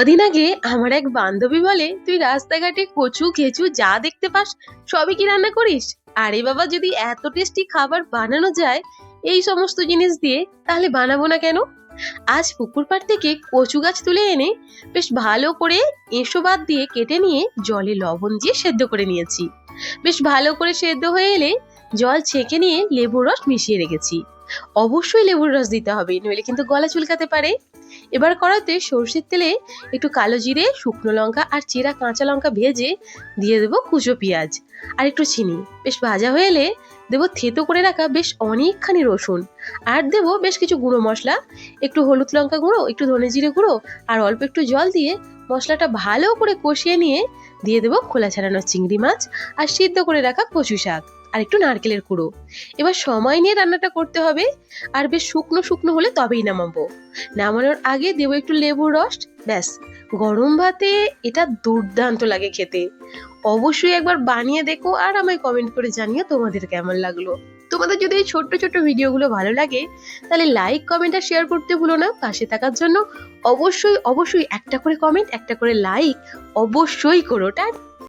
কদিন আগে আমার এক বান্ধবী বলে, তুই রাস্তাঘাটে কচু খেচু যা দেখতে পাস, সবই কি রান্না করিস? আরে বাবা, যদি এত টেস্টি খাবার বানানো যায়, এই সমস্ত জিনিস দিয়ে তাহলে বানাবো না কেন? আজ পুকুর পাড় থেকে কচু গাছ তুলে এনে বেশ ভালো করে এঁসো বাদ দিয়ে কেটে নিয়ে জলে লবণ দিয়ে সেদ্ধ করে নিয়েছি। বেশ ভালো করে সেদ্ধ হয়ে এলে জল ছেঁকে নিয়ে লেবুর রস মিশিয়ে রেখেছি। অবশ্যই লেবুর রস দিতে হবে, নইলে কিন্তু গলা চুলকাতে পারে। এবার কড়াতে সর্ষের তেলে একটু কালো জিরে, শুকনো লঙ্কা আর চেরা কাঁচা লঙ্কা ভেজে দিয়ে দেবো কুচো পেঁয়াজ আর একটু চিনি। বেশ ভাজা হয়ে এলে দেবো থেতো করে রাখা বেশ অনেকখানি রসুন আর দেবো বেশ কিছু গুঁড়ো মশলা। একটু হলুদ লঙ্কা গুঁড়ো, একটু ধনে জিরে গুঁড়ো আর অল্প একটু জল দিয়ে মশলাটা ভালো করে কষিয়ে নিয়ে দিয়ে দেবো খোলা ছাড়ানো চিংড়ি মাছ আর সিদ্ধ করে রাখা কচু শাক। আর একটু নারকেলের কুড়ো এবার সময় নিয়ে রান্নাটা করতে হবে। আর বেশ শুকনো শুকনো হলে তবেই নামাবো। নামানোর আগে দেবো একটু লেবুর রস। ব্যাস, গরম ভাতে এটা দুর্দান্ত লাগে খেতে। অবশ্যই একবার বানিয়ে দেখো আর আমায় কমেন্ট করে জানিও তোমাদের কেমন লাগল। তোমাদের যদি এই ছোট্ট ছোট্ট ভিডিওগুলো ভালো লাগে, তাহলে লাইক কমেন্ট আর শেয়ার করতে ভুলো না। পাশে থাকার জন্য অবশ্যই অবশ্যই একটা করে কমেন্ট একটা করে লাইক অবশ্যই করো। টা